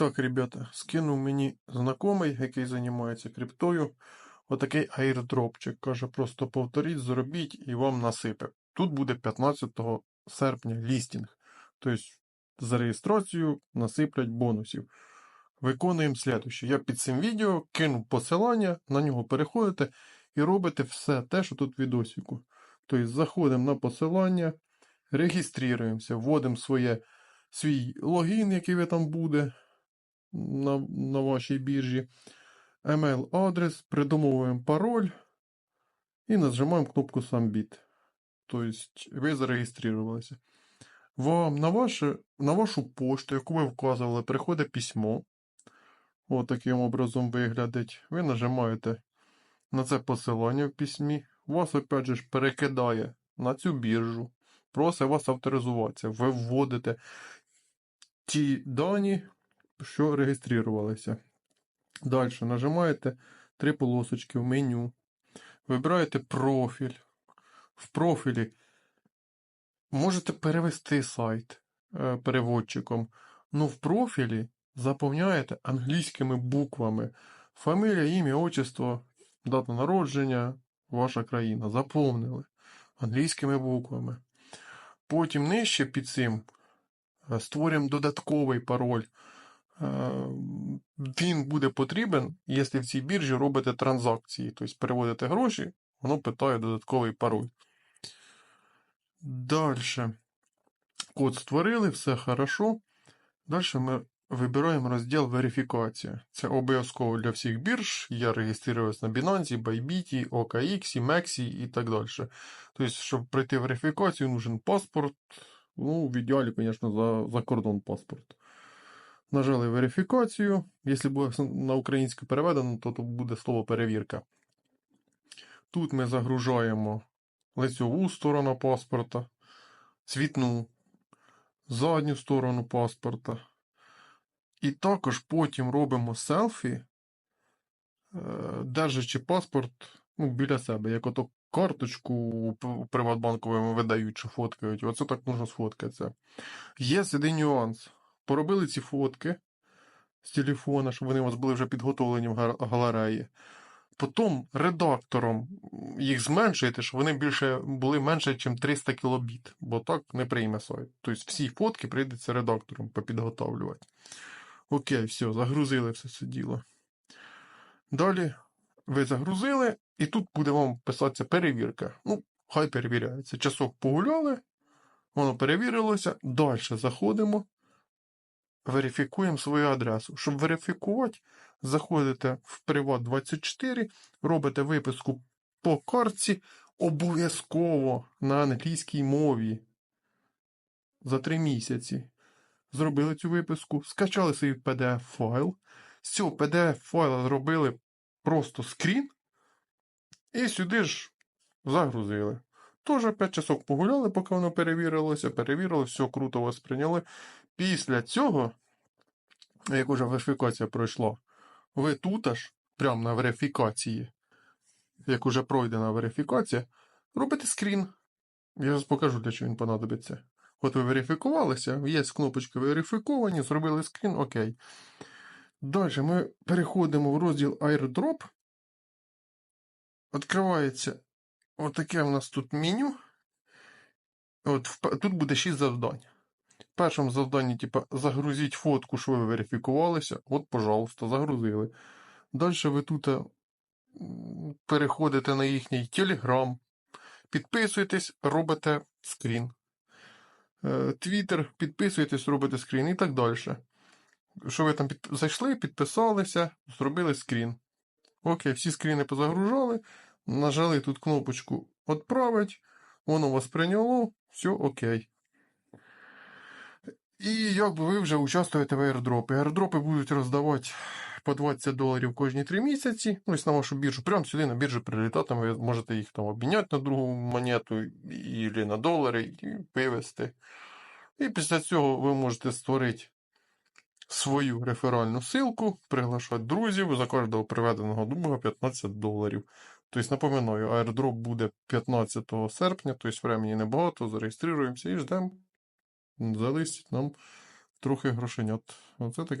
Так, ребята, скинув мені знайомий, який займається криптою, отакий аірдропчик. Каже, просто повторіть, зробіть і вам насипе. Тут буде 15 серпня лістінг. Тобто за реєстрацію насиплять бонусів. Виконуємо слідуще. Я під цим відео кину посилання, на нього переходите і робите все те, що тут в відосіку. Тобто заходимо на посилання, реєструємося, вводимо своє, свій логін, який ви там буде на, на вашій біржі, email-адрес, придумовуємо пароль і нажимаємо кнопку Submit. Тобто ви зареєструвалися. Вам на, ваше, на вашу пошту, яку ви вказували, приходить письмо. Ось таким образом виглядить. Ви нажимаєте на це посилання в письмі. Вас, опять же, перекидає на цю біржу. Просить вас авторизуватися. Ви вводите ті дані, що реєструвалися. Далі нажимаєте три полосочки в меню. Вибираєте профіль. В профілі можете перевести сайт е, переводчиком. Ну, в профілі заповняєте англійськими буквами. Фамілія, ім'я, отчество, дата народження, ваша країна. Заповнили англійськими буквами. Потім нижче під цим е, створюємо додатковий пароль. Е, Він буде потрібен, якщо в цій біржі робите транзакції, тобто переводите гроші, воно питає додатковий пароль. Далі. Код створили, все хорошо. Далі ми вибираємо розділ верифікація. Це обов'язково для всіх бірж. Я реєструвався на Binance, Bybit, OKX, Mexi і так далі. Тобто, щоб пройти верифікацію, нужен паспорт. Ну, в ідеалі, звісно, за, за кордон паспорт. Нажали верифікацію. Якщо буде на українську переведено, то тут буде слово перевірка. Тут ми загружаємо лицьову сторону паспорта, цвітну, задню сторону паспорта. І також потім робимо селфі, е, держачи паспорт ну, біля себе, як ото карточку у Приватбанковому видають, що фоткають. Оце так можна сфоткатися. Є один нюанс. Поробили ці фотки з телефона, щоб вони у вас були вже підготовлені в галереї. Потім редактором їх зменшуєте, щоб вони більше були менше, ніж 300 кілобіт, бо так не прийме сайт. Тобто всі фотки прийдеться редактором попідготовлювати. Окей, все, загрузили все це діло. Далі ви загрузили, і тут буде вам писатися перевірка. Ну, хай перевіряється. Часок погуляли, воно перевірилося. Далі заходимо, верифікуємо свою адресу. Щоб верифікувати, заходите в Приват24, робите виписку по картці обов'язково на англійській мові за 3 місяці. Зробили цю виписку, скачали свій PDF-файл. З цього PDF-файла зробили просто скрін. І сюди ж загрузили. Теж 5 часок погуляли, поки воно перевірилося, перевірили, все круто вас прийняли. Після цього, як уже верифікація пройшла, ви тут аж, прямо на верифікації, як уже пройдена верифікація, робите скрін. Я зараз покажу, для чого він понадобиться. От ви верифікувалися, є кнопочки верифіковані, зробили скрін, окей. Далі ми переходимо в розділ Airdrop. Відкривається отаке у нас тут меню. От, Тут буде 6 завдань. Першому завданні, типу, загрузіть фотку, що ви верифікувалися. От, пожалуйста, загрузили. Далі ви тут переходите на їхній Telegram, підписуєтесь, робите скрін. Твіттер, підписуєтесь, робите скрін і так далі. Що ви там під... зайшли, підписалися, зробили скрін. Окей, всі скріни позагружали, нажали тут кнопочку «Отправить», воно вас прийняло, все окей. І якби ви вже участвуєте в аірдропі. Аірдропи будуть роздавати по 20 доларів кожні 3 місяці. Ну, ось на вашу біржу. Прямо сюди на біржу прилітати, ви можете їх там обміняти на другу монету і на долари і вивести. І після цього ви можете створити свою реферальну силку, приглашати друзів за кожного приведеного друга 15 доларів. Тобто, напоминаю, аердроп буде 15 серпня, тобто времени небагато, зареєструємося і ждемо. Залистять нам трохи грошенят. Оце таке.